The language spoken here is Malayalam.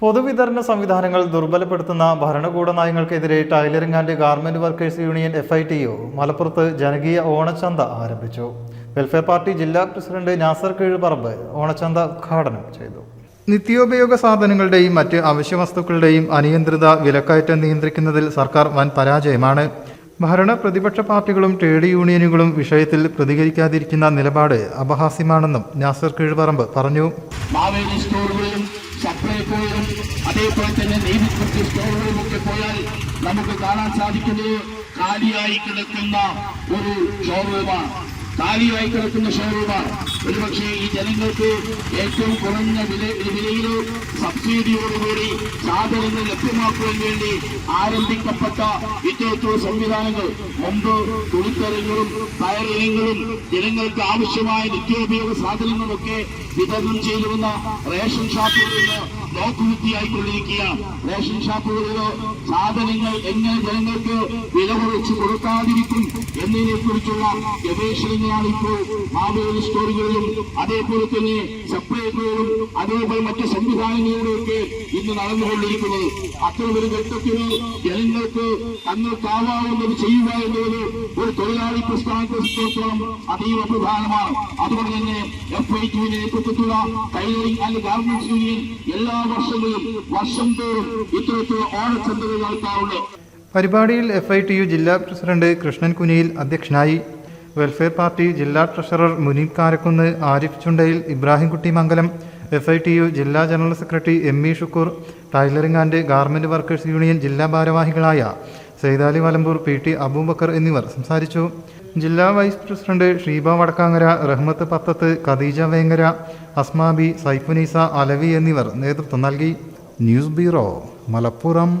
പൊതുവിതരണ സംവിധാനങ്ങൾ ദുർബലപ്പെടുത്തുന്ന ഭരണകൂട നയങ്ങൾക്കെതിരെ tailoring and garment workers union F I T U മലപ്പുറത്ത് ജനകീയ ഓണച്ചന്ത ആരംഭിച്ചു. വെൽഫെയർ പാർട്ടി ജില്ലാ പ്രസിഡന്റ് നാസർ കീഴ്പറമ്പ് ഓണച്ചന്ത ഉദ്ഘാടനം ചെയ്തു. നിത്യോപയോഗ സാധനങ്ങളുടെയും മറ്റ് അവശ്യ വസ്തുക്കളുടെയും അനിയന്ത്രിത വിലക്കയറ്റം നിയന്ത്രിക്കുന്നതിൽ സർക്കാർ വൻ പരാജയമാണ്. ഭരണ പ്രതിപക്ഷ പാർട്ടികളും ട്രേഡ് യൂണിയനുകളും വിഷയത്തിൽ പ്രതികരിക്കാതിരിക്കുന്ന നിലപാട് അപഹാസ്യമാണെന്നും നാസർ കീഴ്പറമ്പ് പറഞ്ഞു. സ്റ്റോറുകളിലും സപ്ലൈകോയിലും അതേപോലെ തന്നെ നെയ്വിക്കുട്ടി സ്റ്റോറുകളുമൊക്കെ പോയാൽ നമുക്ക് കാണാൻ സാധിക്കുന്നത് കാലിയായി കിടക്കുന്ന ഒരു ഷോറൂമാണ്. കാലിയായി കിടക്കുന്ന ഷോറൂമാണ് ഒരുപക്ഷെ ഈ ജനങ്ങൾക്ക് ഏറ്റവും കുറഞ്ഞ വില വിലയിൽ സബ്സിഡിയോടുകൂടി സാധനങ്ങൾ ലഭ്യമാക്കുവാൻ വേണ്ടി ആരംഭിക്കപ്പെട്ട ഇത്തരത്തിലുള്ള സംവിധാനങ്ങൾ. മുമ്പ് തുണിത്തരങ്ങളും പയറിനങ്ങളും ജനങ്ങൾക്ക് ആവശ്യമായ നിത്യോപയോഗ സാധനങ്ങളൊക്കെ വിതരണം ചെയ്തിരുന്ന റേഷൻ ഷാപ്പുകളിൽ നോക്കുകുത്തിയായിക്കൊണ്ടിരിക്കുകയാണ് റേഷൻ ഷാപ്പുകളിലോ സാധനങ്ങൾ എങ്ങനെ ജനങ്ങൾക്ക് വില കുറച്ച് കൊടുക്കാതിരിക്കും എന്നതിനെ കുറിച്ചുള്ള ഗവേഷണങ്ങളാണ് ഇപ്പോൾ മാവേലി സ്റ്റോറുകളിലും അതേപോലെ തന്നെ സപ്ലൈകളിലും അതേപോലെ മറ്റ് സംവിധാനങ്ങളിലൂടെയൊക്കെ ഇന്ന് നടന്നുകൊണ്ടിരിക്കുന്നത്. അത്തരമൊരു ഘട്ടത്തിന് ജനങ്ങൾക്ക് തങ്ങൾക്കാവാവുന്നത് ചെയ്യുക എന്നുള്ളത് ഒരു തൊഴിലാളി പ്രസ്ഥാനത്തെ സംബന്ധിച്ചിടത്തോളം അതീവ പ്രധാനമാണ്. അതുകൊണ്ട് തന്നെ എഫ് ഐ ടി നേതൃത്വത്തിലുള്ള ടൈലറിംഗ് ആൻഡ് ഗാർമെന്റ്സ് യൂണിയൻ എല്ലാ വർഷങ്ങളിലും വർഷം തോറും ഇത്തരത്തിലുള്ള ഓണച്ചന്തകൾ നടത്താറുണ്ട്. പരിപാടിയിൽ എഫ് ഐ ടി യു ജില്ലാ പ്രസിഡന്റ് കൃഷ്ണൻ കുനിയിൽ അധ്യക്ഷനായി വെൽഫെയർ പാർട്ടി ജില്ലാ treasurer Muneeb Karakkunnu Arif Chundayil Ibrahimkutty Mangalam F I T U ജില്ലാ general secretary M E Shukkur tailoring and garment workers union ജില്ലാ ഭാരവാഹികളായ സെയ്താലി വലമ്പൂർ പി ടി അബൂബക്കർ എന്നിവർ സംസാരിച്ചു. ജില്ലാ വൈസ് പ്രസിഡന്റ് ഷീബ വടക്കാങ്ങര റഹ്മത്ത് പത്തത്ത് ഖദീജ വേങ്ങര അസ്മാബി സൈഫുനീസ അലവി എന്നിവർ നേതൃത്വം നൽകി. News bureau Malappuram.